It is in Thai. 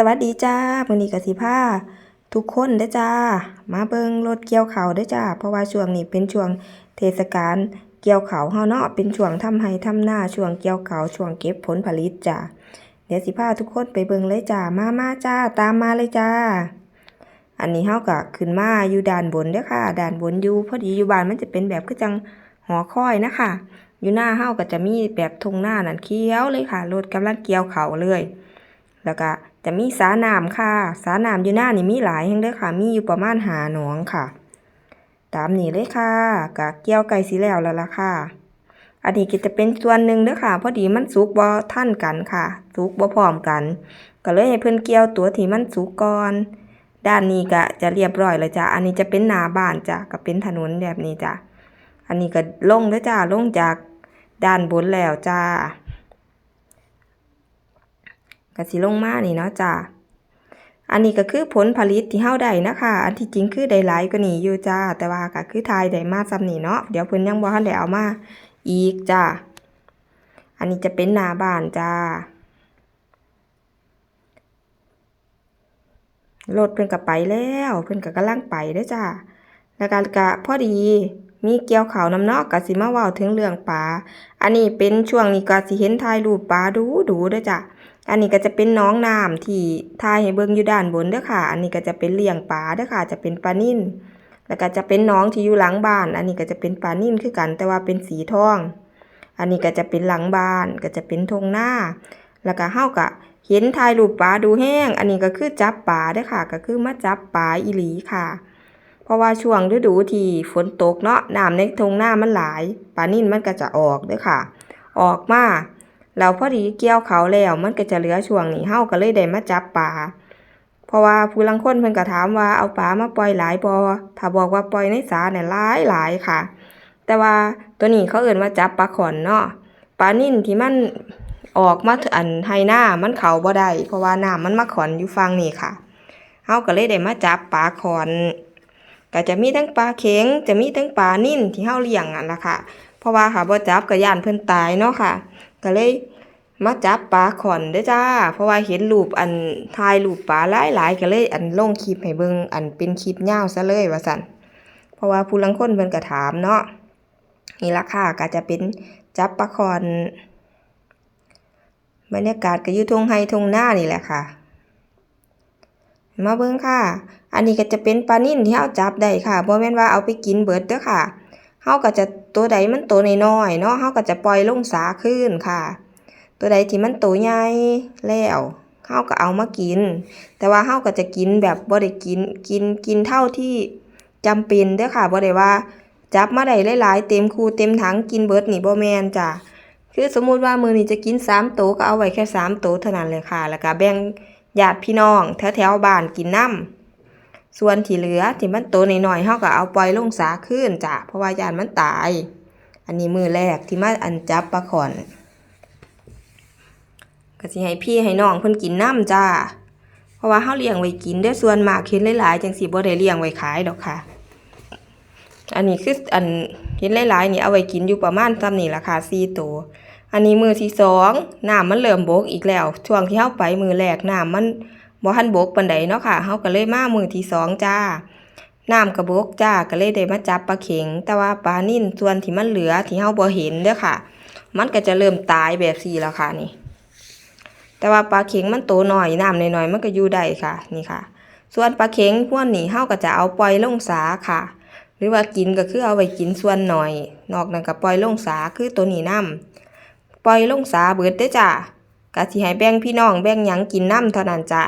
สวัสดีจ้ามื้อนี้กสิพาทุกคนเด้จ้า มาเบิ่งรถเกี่ยวเขาวเด้จ้า เพราะว่าช่วงนี้เป็นช่วงเทศกาลเกี่ยวเขาเฮาเนาะเป็นช่วงทำไร่ทำนาช่วงเกี่ยวเขาช่วงเก็บผลผลิตจ้าเดี๋ยวสิพาทุกคนไปเบิ่งเลยจ้ามามาจ้าตามมาเลยจ้า อันนี้เฮาก็ขึ้นมาอยู่ด้านบนเด้อค่ะด้านบนอยู่พอดีอยู่บ้านมันจะเป็นแบบคือจังหอคอยนะคะอยู่หน้าเฮาก็จะมีแบบทุ่งนานั่นเขียวเลยค่ะรถกำลังเกี่ยวเขาเลย แล้วก็ จะมีสาน้ำค่ะ สาน้ำอยู่หน้านี่มีหลายแห่งเด้อค่ะ มีอยู่ประมาณหาหนองค่ะ ตามนี้เลยค่ะกะเกี่ยวไก่สีแล้วแล้วล่ะค่ะ อันนี้ก็จะเป็นส่วนหนึ่งเด้อค่ะ พอดีมันสุกบ่ทันกันค่ะ สุกบ่พร้อมกัน ก็เลยให้เพิ่อนเกี่ยวตัวที่มันสุกก่อน ด้านนี้ก็จะเรียบร้อยแล้วจ้ะ อันนี้จะเป็นหนาบ้านจ้ะก็เป็นถนนแบบนี้จ้ะ อันนี้ก็ลงเด้อจ้าลงจากด้านบนแล้วจ้า ก็สิลงมานี่เนาะจ้าอันนี้ก็คือผลผลิตที่เฮาได้นะคะ อันที่จริงคือได้หลายกว่านี้อยู่จ้า แต่ว่าก็คือทายได้มาซ้ำนี่เนาะ เดี๋ยวเพิ่นยังบ่ทันได้เอามาอีกจ้า อันนี้จะเป็นหน้าบ้านจ้ารถเพิ่นก็ไปแล้ว เพิ่นก็กำลังไปเด้อจ้า แล้วก็ก็พอดี มีเกี่ยวเขาน้ำเนอกก็สิมาเว้าถึงเรื่องปลา อันนี้เป็นช่วงนี้ก็สิเห็นถ่ายรูปปลาดูดูเด้อจ้ะ อันนี้ก็จะเป็นน้องน้ำที่ถ่ายให้เบิ่งอยู่ด้านบนเด้อค่ะ อันนี้ก็จะเป็นเลี้ยงปลาเด้อค่ะ จะเป็นปลานิ่นแล้วก็จะเป็นน้องที่อยู่หลังบ้าน อันนี้ก็จะเป็นปลานิ่นคือกัน แต่ว่าเป็นสีทอง อันนี้ก็จะเป็นหลังบ้านก็จะเป็นทงหน้า แล้วก็เฮาก็เห็นถ่ายรูปปลาดูแห้ง อันนี้ก็คือจับปลาเด้อค่ะ ก็คือมาจับปลาอีหลีค่ะ เพราะว่าช่วงฤดูที่ฝนตกเนาะน้ำในทงหน้ามันหลายปลานิ่นมันก็จะออกด้อค่ะ ออกมาแล้วพอดีเกี่ยวเขาแล้วมันก็จะเหลือช่วงนี้เฮาก็เลยได้มาจับปลาเพราะว่าผู้ลังคนเพิ่นก็ถามว่าเอาปลามาปล่อยหลายบ่ถ้าบอกว่าปล่อยในสาเนี่ยหลายหลายค่ะ แต่ว่าตัวนี้เขาเอิ้นว่าจับปลาขอนเนาะปลานิ่นที่มันออกมาอันไฮหน้ามันเขาบ่ได้เพราะว่าน้ำมันมาขอนอยู่ฝั่งนี้ค่ะเฮาก็เลยได้มาจับปลาขอน ก็จะมีทั้งปลาเข็งจะมีทั้งปลานิ่นที่เฮาเลี้ยงอะล่ะค่ะ เพราะว่าค่ะบ่จับก็ย่านเพิ่นตายเนาะค่ะ ก็เลยมาจับปลาขอนเด้อจ้า เพราะว่าเห็นรูปอันถ่ายรูปปลาหลายๆก็เลยอันลงคลิปให้เบิ่งอันเป็นคลิปยาวซะเลยว่าซั่นเพราะว่าผู้ลังคนเพิ่นก็ถามเนาะนี่ล่ะค่ะก็จะเป็นจับปลาขอนบรรยากาศก็อยู่ทุ่งไร่ทุ่งนานี่แหละค่ะ มาเบิ่งค่ะ อันนี้ก็จะเป็นปลานิ่นที่เฮาจับได้ค่ะบ่แม่นว่าเอาไปกินเบิดเด้อค่ะเฮาก็จะตัวใดมันโตนน้อยเนาะเฮาก็จะปล่อยลงสาคืนค่ะ ตัวใดที่มันโตใหญ่แล้วเฮาก็เอามากิน แต่ว่าเฮาก็จะกินแบบบ่ได้กินกินกินเท่าที่จำเป็นเด้อค่ะบ่ได้ว่าจับมาได้หลายๆเต็มคูเต็มถังกินเบิดนี่บ่แม่นจ้ะคือสมมุติว่ามือนี้จะกิน3โตก็เอาไว้แค่3โตเท่านั้นเลยค่ะ แล้วก็แบ่ง ญาติพี่น้องแถวแถวๆบ้านกินน้ำส่วนที่เหลือที่มันโตหน่อยๆเฮาก็เอาปล่อยลงสาคืนจ้ะเพราะว่าญาติมันตาย อันนี้มือแรกที่มาอันจับปลาขอนก็สิให้พี่ให้น้องเพิ่นกินน้ำจ้า เพราะว่าเฮาเลี้ยงไว้กินด้อส่วนมากเห็นหลายๆจังสิบ่ได้เลี้ยงไว้ขายดอกค่ะ อันนี้คืออันเห็นหลายๆนี่เอาไว้กินอยู่ประมาณซ้ำนี่ล่ะค่ะ4ตัว อันนี้มือที่สองน้ำมันเริ่มโบกอีกแล้ว ช่วงที่เฮาไปมือแรกน้ำมันบ่ทันบกปานใดเนาะค่ะเฮาก็เลยมามือที่สองจ้าน้ำกระโบกจ้าก็เลยได้มาจับปลาเข็ง แต่ว่าปลานิ่นส่วนที่มันเหลือที่เฮาบ่เห็นเด้อค่ะ มันก็จะเริ่มตายแบบสี่แล้วค่ะนี่ แต่ว่าปลาเข็งมันโตหน่อยน้ำน้อยๆมันก็อยู่ได้ค่ะนี่ค่ะ ส่วนปลาเข็งพวกนี้เฮาก็จะเอาปล่อยลงสาค่ะ หรือว่ากินก็คือเอาไว้กินส่วนหน่อย นอกนั้นก็ปล่อยลงสาคือตัวนี้น้ำ ปล่อยลงสาเบิดเด้อจ้ะกะสิให้แบ่งพี่น้องแบ่งหยังกินน้ำเท่านั้นจ้ะ